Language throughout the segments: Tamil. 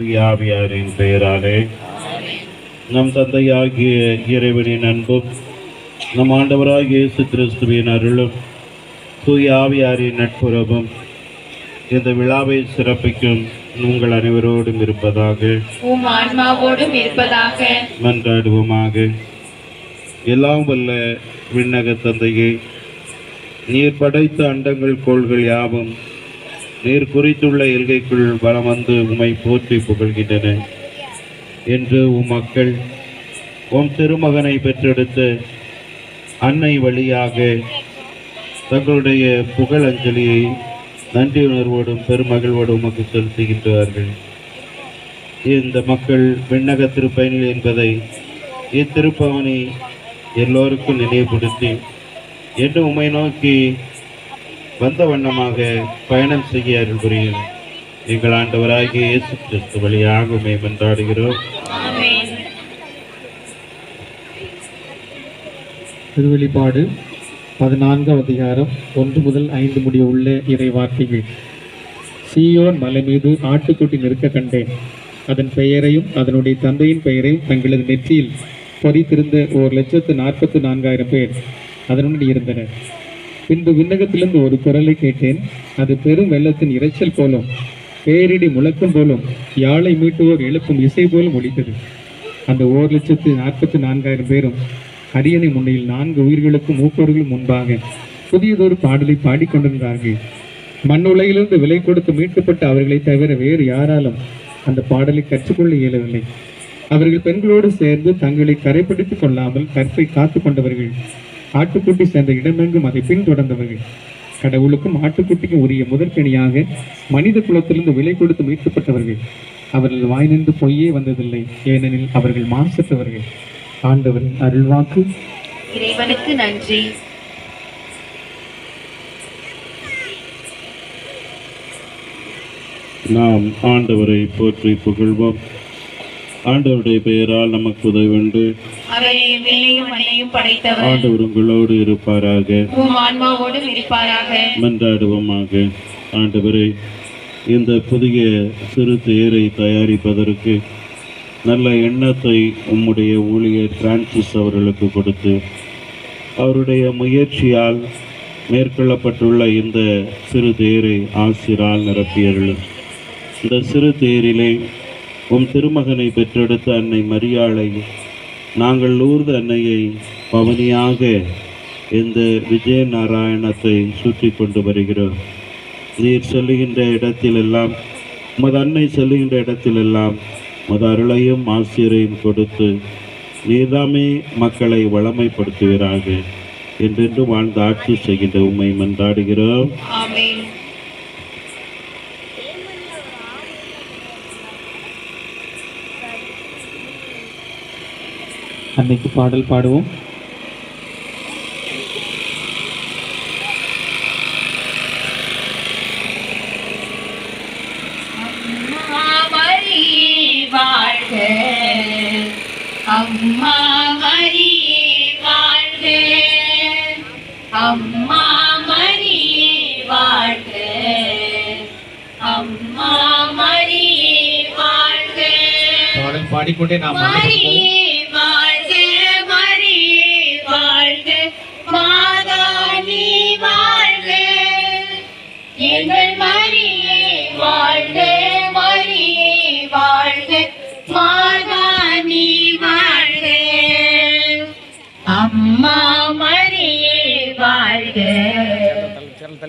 தூயாவியாரின் பெயராலே. நம் தந்தையாகிய இறைவனின் அன்பும் நம் ஆண்டவராகிய இயேசு கிறிஸ்துவின் அருளும் தூயாவியாரின் நட்புறவும் இந்த விழாவை சிறப்பிக்கும் உங்கள் அனைவரோடும் இருப்பதாக ஆன்மாவோடும் இருப்பதாக. மன்றாடுவோமாக. எல்லாம் வல்ல விண்ணக தந்தையே நீர் படைத்த அண்டங்கள் கோள்கள் யாவும் நீர் குறித்துள்ள எல்கைக்குள் வலம் வந்து உமை போற்றி புகழ்கின்றன. என்று உம் மக்கள் உம் திருமகனை பெற்றெடுத்து அன்னை வழியாக தங்களுடைய புகழ் அஞ்சலியை நன்றியுணர்வோடும் பெருமகிழ்வோடும் உமக்கு செலுத்துகின்றார்கள். இந்த மக்கள் விண்ணக திருப்பயணிகள் என்பதை இத்திருப்பவனை எல்லோருக்கும் நினைவுபடுத்தி என்று உம்மை நோக்கி வந்த வண்ணமாக பயணம் செய்ய அருள் புரியும். எங்கள் ஆண்டவராகிய இயேசு கிறிஸ்து வழியாகுமே மன்றாடுகிறோம். திருவெளிப்பாடு பதினான்காம் அதிகாரம் ஒன்று முதல் ஐந்து முடிய உள்ள இறை வார்த்தைகள் சியோன் மலை மீது ஆட்டுக்குட்டி நிற்க கண்டேன். அதன் பெயரையும் அதனுடைய தந்தையின் பெயரையும் தங்களது நெற்றியில் பொறித்திருந்த ஓர் லட்சத்து நாற்பத்து நான்காயிரம் பேர் அதனுடன் இருந்தனர். பின்பு விண்ணகத்திலிருந்து ஒரு குரலை கேட்டேன். அது பெரும் வெள்ளத்தின் இரைச்சல் போலும் பேரிடி முழக்கம் போலும் யாழை மீட்டுவோர் எழுப்பும் இசை போலும் ஒழித்தது அந்த ஓர் லட்சத்து நாற்பத்தி நான்காயிரம் பேரும் அரியணை முன்னையில் நான்கு உயிர்களுக்கும் மூப்பவர்களும் முன்பாக புதியதொரு பாடலை பாடிக்கொண்டிருந்தார்கள் மண் உலகிலிருந்து விலை கொடுத்து மீட்கப்பட்ட அவர்களை தவிர வேறு யாராலும் அந்த பாடலை கற்றுக்கொள்ள இயலவில்லை. அவர்கள் பெண்களோடு சேர்ந்து தங்களை கரைப்படுத்திக் கொள்ளாமல் கற்பை காத்து கொண்டவர்கள். ஆட்டுக்குட்டி சேர்ந்த இடமெங்கும் அதை பின்தொடர்ந்தவர்கள் கடவுளுக்கும் ஆட்டுக்குட்டிக்கும் உரிய முதற்கனியாக மனித குலத்திலிருந்து விலை கொடுத்து மீட்கப்பட்டவர்கள். அவர்கள் வாய் நின்று பொய்யே வந்ததில்லை ஏனெனில் அவர்கள் மாசற்றவர்கள் ஆண்டவரின் அருள்வாக்கு. இறைவனுக்கு நன்றி. நாம் ஆண்டவரை போற்றி புகழ்வோம். ஆண்டவருடைய பெயரால் நமக்கு மண்ணையும் படைத்தவர். ஆண்டவர் உங்களோடு இருப்பாராக. மன்றாடுவோமாக. ஆண்டவரே இந்த புதிய சிறு தேரை தயாரிப்பதற்கு நல்ல எண்ணத்தை உம்முடைய ஊழியர் பிரான்சிஸ் அவர்களுக்கு கொடுத்து அவருடைய முயற்சியால் மேற்கொள்ளப்பட்டுள்ள இந்த சிறு தேரை ஆசிரால் நிரப்பியர்களும் இந்த சிறு தேரிலே உம் திருமகனை பெற்றெடுத்த அன்னை மரியாளை நாங்கள் லூர்து அன்னையை பவனியாக இந்த விஜய நாராயணத்தை சுற்றி கொண்டு வருகிறோம். நீர் செல்லுகின்ற இடத்திலெல்லாம் உமது அன்னை செல்லுகின்ற இடத்திலெல்லாம் உமது அருளையும் ஆசிரியரையும் கொடுத்து நீர்தாமே மக்களை வளமைப்படுத்துகிறார்கள் என்றென்று வாழ்ந்து ஆட்சி செய்கின்ற உண்மை மன்றாடுகிறோம். அன்னைக்கு பாடல் பாடுவோம். அம்மா மரியே வாழ்க. அம்மா மரியே வாழ்க. அம்மா மரியே வாழ்க. அம்மா மரியே வாழ்க. பாடல் பாடிக்கொண்டே நாம்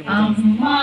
அம்மா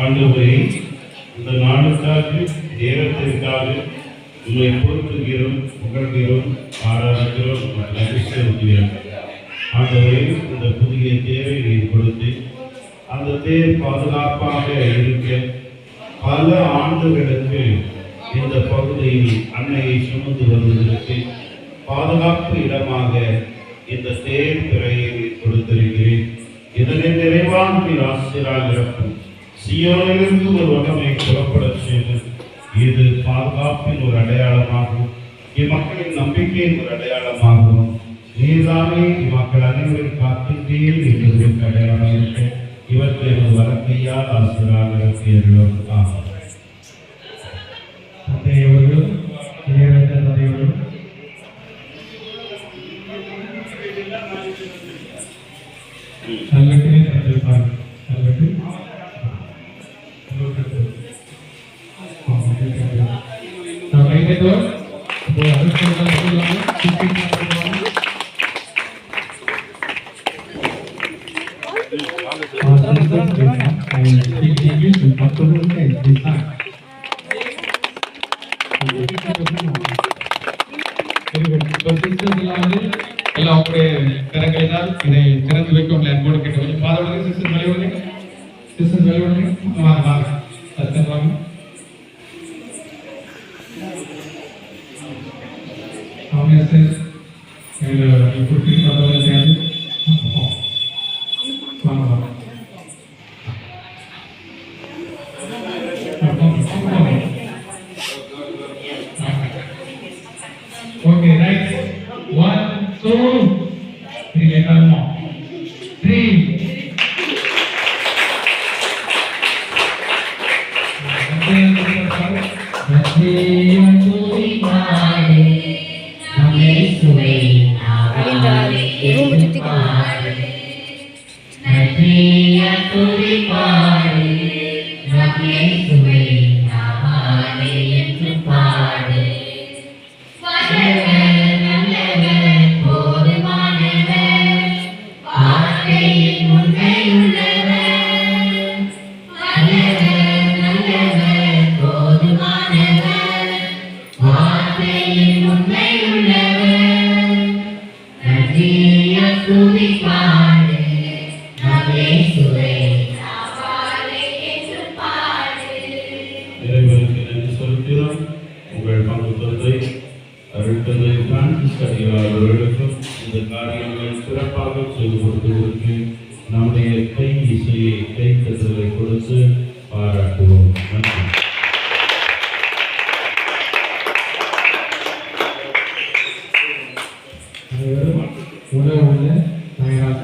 ஆண்டவரே இந்த நாளுக்காக நேரத்திற்காக உங்களை பொறுத்துகிறோம் புகழ்கிறோம் ஆராதிக்கிறோம் நன்றி செலுத்துகிறோம் ஆண்டவரே இந்த புதிய தேவை நீர் கொடுத்து அந்த தேர் பாதுகாப்பாக இருக்க பல ஆண்டுகளுக்கு இந்த பகுதியில் அன்னையை சுமந்து வருவதற்கு பாதுகாப்பு இடமாக இந்த தேர் பிறையை கொடுத்திருக்கிறேன். இதனை நிறைவான ஆசிரியராக இருக்கும் சியோனிலிருந்து ஒரு வகமை புறப்பட செய்து இது பாதுகாப்பின் ஒரு அடையாளமாகும். இம்மக்களின் நம்பிக்கையின் ஒரு அடையாளமாகும். நீதானே இம்மக்கள் அனைவரும் காத்திருக்கையில் என்று அடையாளம் இருக்க இவற்றை ஒரு வழக்கையால் ஆசிரியராக தேர்தலும் itu boleh harus ulangi ulangi Terima kasih. and uh, you up the sample. Okay, right. One, two, three. Three. Thank you. இறைவனுக்கு நன்றி செலுத்துகிறோம் உங்கள் பங்கு தந்தை அருட்தந்தை பிரான்சிஸ் அடிகளார் அவர்களுக்கும் இந்த காரியங்களை சிறப்பாக செய்து கொடுத்ததற்கு நம்முடைய கை இசையை கை கட்டுதலை கொடுத்து பாராட்டுவோம் அனைவரும் உணவு உள்ள தயாராக